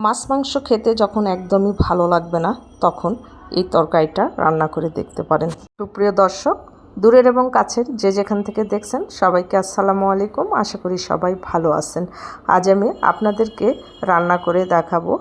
মাছ, মাংস খেতে যখন একদমই ভালো লাগবে না, তখন এই তরকারিটা রান্না করে দেখতে পারেন। সুপ্রিয় দর্শক, দূরের এবং কাছের যে যেখান থেকে দেখছেন, সবাইকে আসসালামু আলাইকুম। আশা করি সবাই ভালো আছেন। আজ আমি আপনাদেরকে রান্না করে দেখাবো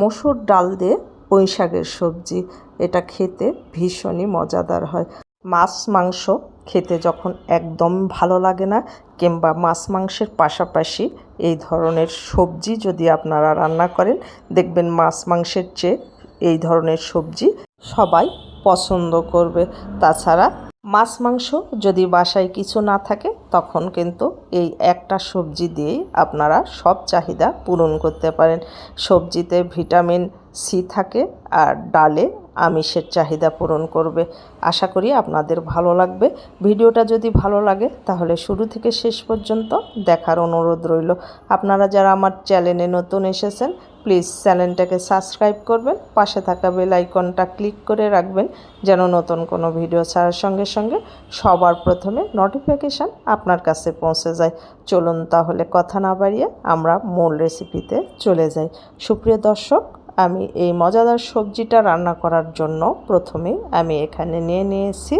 মসুর ডাল দিয়ে পুঁই শাকের সবজি। এটা খেতে ভীষণই মজাদার হয়। মাছ, মাংস খেতে যখন একদম ভালো লাগে না কিংবা মাছ, মাংসের পাশাপাশি এই ধরনের সবজি যদি আপনারা রান্না করেন, দেখবেন মাছ, মাংসের চেয়ে এই ধরনের সবজি সবাই পছন্দ করবে। তাছাড়া মাছ, মাংস যদি বাসায় কিছু না থাকে, তখন কিন্তু এই একটা সবজি দিয়েই আপনারা সব চাহিদা পূরণ করতে পারেন। সবজিতে ভিটামিন সি থাকে আর ডালে আমিষের চাহিদা পূরণ করবে। আশা করি আপনাদের ভালো লাগবে। ভিডিওটা যদি ভালো লাগে, তাহলে শুরু থেকে শেষ পর্যন্ত দেখার অনুরোধ রইল। আপনারা যারা আমার চ্যানেলে নতুন এসেছেন, প্লিজ চ্যানেলটাকে সাবস্ক্রাইব করবেন, পাশে থাকা বেল আইকনটা ক্লিক করে রাখবেন, যেন নতুন কোনো ভিডিও ছাড়ার সঙ্গে সঙ্গে সবার প্রথমে নোটিফিকেশান আপনার কাছে পৌঁছে যায়। চলুন তাহলে কথা না বাড়িয়ে আমরা মূল রেসিপিতে চলে যাই। সুপ্রিয় দর্শক আমি এই মজাদার সবজিটা রান্না করার জন্য প্রথমে আমি এখানে নিয়ে নিয়েছি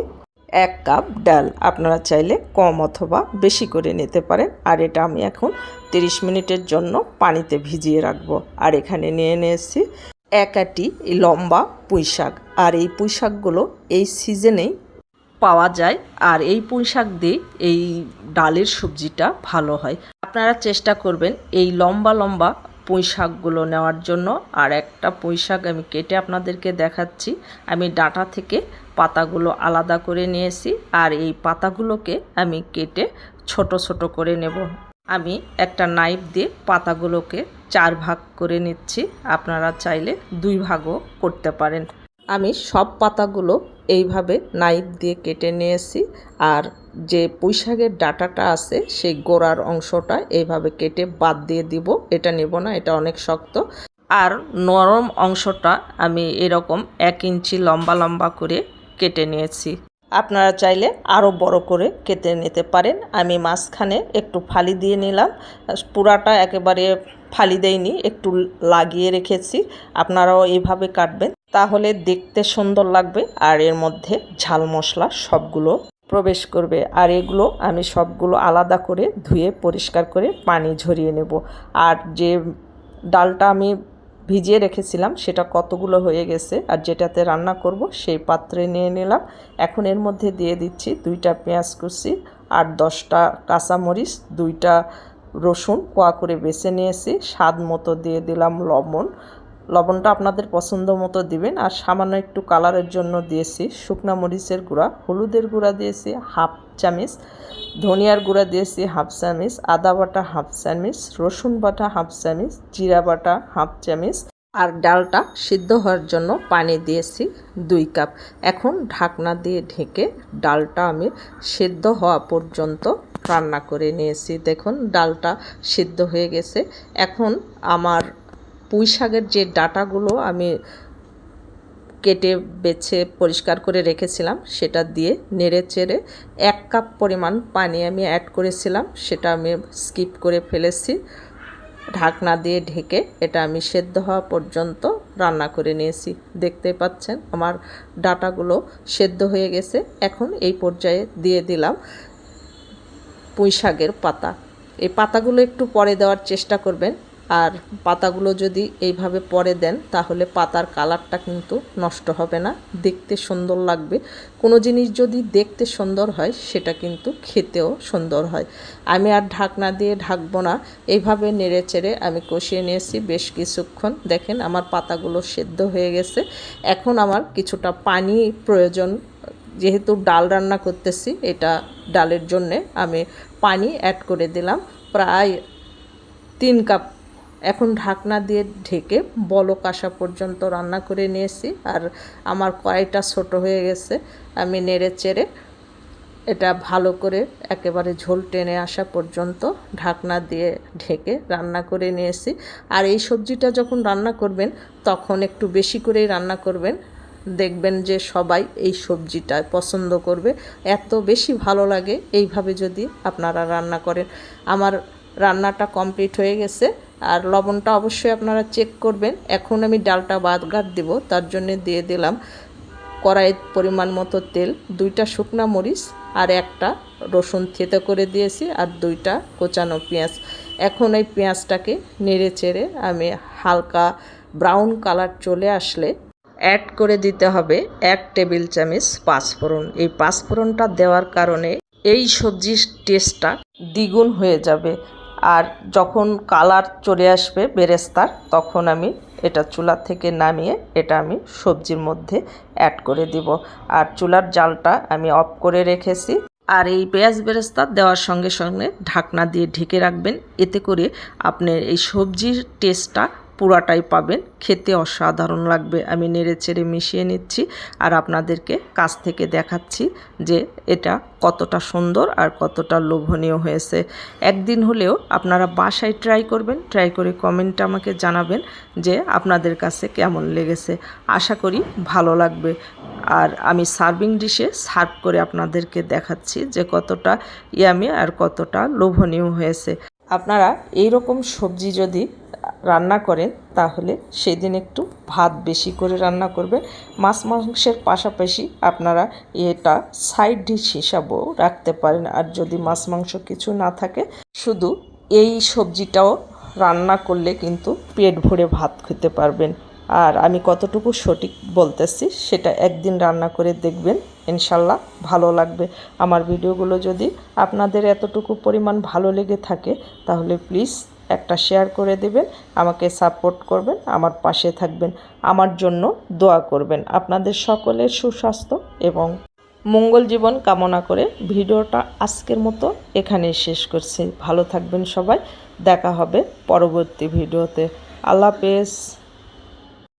এক কাপ ডাল। আপনারা চাইলে কম অথবা বেশি করে নিতে পারেন। আর এটা আমি এখন 30 মিনিটের জন্য পানিতে ভিজিয়ে রাখব। আর এখানে নিয়ে নিয়েছি এক আটি লম্বা পুঁই শাক আর এই পুঁই শাকগুলো এই সিজনেই পাওয়া যায়। আর এই পুঁই শাক দিয়ে এই ডালের সবজিটা ভালো হয়। আপনারা চেষ্টা করবেন এই লম্বা লম্বা পুঁই শাকগুলো নেওয়ার জন্য। আর একটা পুঁই শাক আমি কেটে আপনাদেরকে দেখাচ্ছি। আমি ডাটা থেকে পাতাগুলো আলাদা করে নিয়েছি। আর এই পাতাগুলোকে আমি কেটে ছোট ছোট করে নেব। আমি একটা নাইফ দিয়ে পাতাগুলোকে চার ভাগ করে নিচ্ছি। আপনারা চাইলে দুই ভাগও করতে পারেন। আমি সব পাতাগুলো এইভাবে নাইফ দিয়ে কেটে নিয়েছি আর যে পুঁইশাকের ডাটাটা আছে সেই গোড়ার অংশটা এইভাবে কেটে বাদ দিয়ে দিব। এটা নেব না, এটা অনেক শক্ত। আর নরম অংশটা আমি এরকম এক ইঞ্চি লম্বা লম্বা করে কেটে নিয়েছি। আপনারা চাইলে আরও বড় করে কেটে নিতে পারেন। আমি মাঝখানে একটু ফালি দিয়ে নিলাম। পুরাটা একেবারে ফালি দেয়নি একটু লাগিয়ে রেখেছি। আপনারাও এইভাবে কাটবেন। তাহলে দেখতে সুন্দর লাগবে আর এর মধ্যে ঝাল মশলা সবগুলো প্রবেশ করবে। আর এগুলো আমি সবগুলো আলাদা করে ধুয়ে পরিষ্কার করে পানি ঝরিয়ে নেব। আর যে ডালটা আমি ভিজিয়ে রেখেছিলাম, সেটা কতগুলো হয়ে গেছে আর যেটাতে রান্না করব সেই পাত্রে নিয়ে নিলাম। এখন এর মধ্যে দিয়ে দিচ্ছি দুইটা পেঁয়াজ কুচি আর দশটা কাঁচামরিচ, দুইটা রসুন কোয়া করে বেছে নিয়েছি। স্বাদ মতো দিয়ে দিলাম লবণ লবণটা আপনাদের পছন্দ মতো দিবেন। আর সামান্য একটু কালারের জন্য দিয়েছি শুকনা মরিচের গুঁড়া, হলুদের গুঁড়া দিয়েছি হাফ চামিচ, ধনিয়ার গুঁড়া দিয়েছি হাফ চামিচ, আদা বাটা হাফ চামিচ, রসুন বাটা হাফ চামিচ, জিরা বাটা হাফ চামিচ, আর ডালটা সিদ্ধ হওয়ার জন্য পানি দিয়েছি দুই কাপ। এখন ঢাকনা দিয়ে ঢেকে ডালটা আমি সিদ্ধ হওয়া পর্যন্ত রান্না করে নিয়েছি। দেখুন, ডালটা সিদ্ধ হয়ে গেছে। এখন আমার পুঁই শাকের যে ডাটাগুলো আমি কেটে, বেছে, পরিষ্কার করে রেখেছিলাম, সেটা দিয়ে নেড়ে চেড়ে এক কাপ পরিমাণ পানি আমি অ্যাড করেছিলাম, সেটা আমি স্কিপ করে ফেলেছি। ঢাকনা দিয়ে ঢেকে এটা আমি সেদ্ধ হওয়া পর্যন্ত রান্না করে নিয়েছি। দেখতে পাচ্ছেন, আমার ডাটাগুলো সেদ্ধ হয়ে গেছে। এখন এই পর্যায়ে দিয়ে দিলাম পুঁই শাকের পাতা। এই পাতাগুলো একটু পরে দেওয়ার চেষ্টা করবেন। আর পাতাগুলো যদি এইভাবে পরে দেন, তাহলে পাতার কালারটা কিন্তু নষ্ট হবে না, দেখতে সুন্দর লাগবে। কোনো জিনিস যদি দেখতে সুন্দর হয়, সেটা কিন্তু খেতেও সুন্দর হয়। আমি আর ঢাকনা দিয়ে ঢাকবো না এইভাবে নেড়ে চেড়ে আমি কষিয়ে নিয়েছি বেশ কিছুক্ষণ। দেখেন আমার পাতাগুলো সেদ্ধ হয়ে গেছে। এখন আমার কিছুটা পানি প্রয়োজন, যেহেতু ডাল রান্না করতেছি, এটা ডালের জন্যে আমি পানি অ্যাড করে দিলাম। প্রায় তিন কাপ এখন ঢাকনা দিয়ে ঢেকে বলক আসা পর্যন্ত রান্না করে নিয়েছি। আর আমার কড়াইটা ছোট হয়ে গেছে, আমি নেড়ে চেড়ে এটা ভালো করে একেবারে ঝোল টেনে আসা পর্যন্ত ঢাকনা দিয়ে ঢেকে রান্না করে নিয়েছি। আর এই সবজিটা যখন রান্না করবেন, তখন একটু বেশি করেই রান্না করবেন। দেখবেন যে সবাই এই সবজিটা পছন্দ করবে। এত বেশি ভালো লাগে এইভাবে যদি আপনারা রান্না করেন। আমার রান্নাটা কমপ্লিট হয়ে গেছে। আর লবণটা অবশ্যই আপনারা চেক করবেন। এখন আমি ডালটা বাদ বাদগার দিব, তার জন্য দিয়ে দিলাম কড়াইয়ের পরিমাণ মতো তেল, দুইটা শুকনা মরিচ আর একটা রসুন থেতো করে দিয়েছি আর দুইটা কোচানো পেঁয়াজ। এখন এই পেঁয়াজটাকে নেড়ে চেড়ে আমি হালকা ব্রাউন কালার চলে আসলে অ্যাড করে দিতে হবে এক টেবিল চামচ পাঁচফোড়ন। এই পাঁচফোড়নটা দেওয়ার কারণে এই সবজির টেস্টটা দ্বিগুণ হয়ে যাবে। আর যখন কালার চলে আসবে বেরেস্তার, তখন আমি এটা চুলা থেকে নামিয়ে এটা আমি সবজির মধ্যে অ্যাড করে দিব। আর চুলার জালটা আমি অফ করে রেখেছি। আর এই পেঁয়াজ বেরেস্তার দেওয়ার সঙ্গে সঙ্গে ঢাকনা দিয়ে ঢেকে রাখবেন। এতে করে আপনার এই সবজির টেস্টটা পুরাটাই পাবেন। খেতে অসাধারণ লাগবে। আমি নেড়ে চেড়ে মিশিয়ে নিচ্ছি আর আপনাদেরকে কাছ থেকে দেখাচ্ছি যে এটা কতটা সুন্দর আর কতটা লোভনীয় হয়েছে। একদিন হলেও আপনারা বাসায় ট্রাই করবেন। ট্রাই করে কমেন্টে আমাকে জানাবেন যে আপনাদের কাছে কেমন লেগেছে। আশা করি ভালো লাগবে। আর আমি সার্ভিং ডিশে সার্ভ করে আপনাদেরকে দেখাচ্ছি যে কতটা ইয়ামি আর কতটা লোভনীয় হয়েছে। আপনারা এই রকম সবজি যদি রান্না করেন, তাহলে সেদিন একটু ভাত বেশি করে রান্না করবেন। মাছ মাংসের পাশাপাশি আপনারা এটা সাইড ডিশ হিসাবেও রাখতে পারেন। আর যদি মাছ মাংস কিছু না থাকে, শুধু এই সবজিটাও রান্না করলে কিন্তু পেট ভরে ভাত খেতে পারবেন। আর আমি কতটুকু সঠিক বলতেছি, সেটা একদিন রান্না করে দেখবেন। ইনশাল্লাহ ভালো লাগবে। আমার ভিডিওগুলো যদি আপনাদের এতটুকু পরিমাণ ভালো লেগে থাকে, তাহলে প্লিজ একটা শেয়ার করে দেবেন, আমাকে সাপোর্ট করবেন, আমার পাশে থাকবেন, আমার জন্য দোয়া করবেন। আপনাদের সকলের সুস্বাস্থ্য এবং মঙ্গল জীবন কামনা করে ভিডিওটা আজকের মতো এখানেই শেষ করছি। ভালো থাকবেন সবাই, দেখা হবে পরবর্তী ভিডিওতে। আল্লাহ হাফেজ।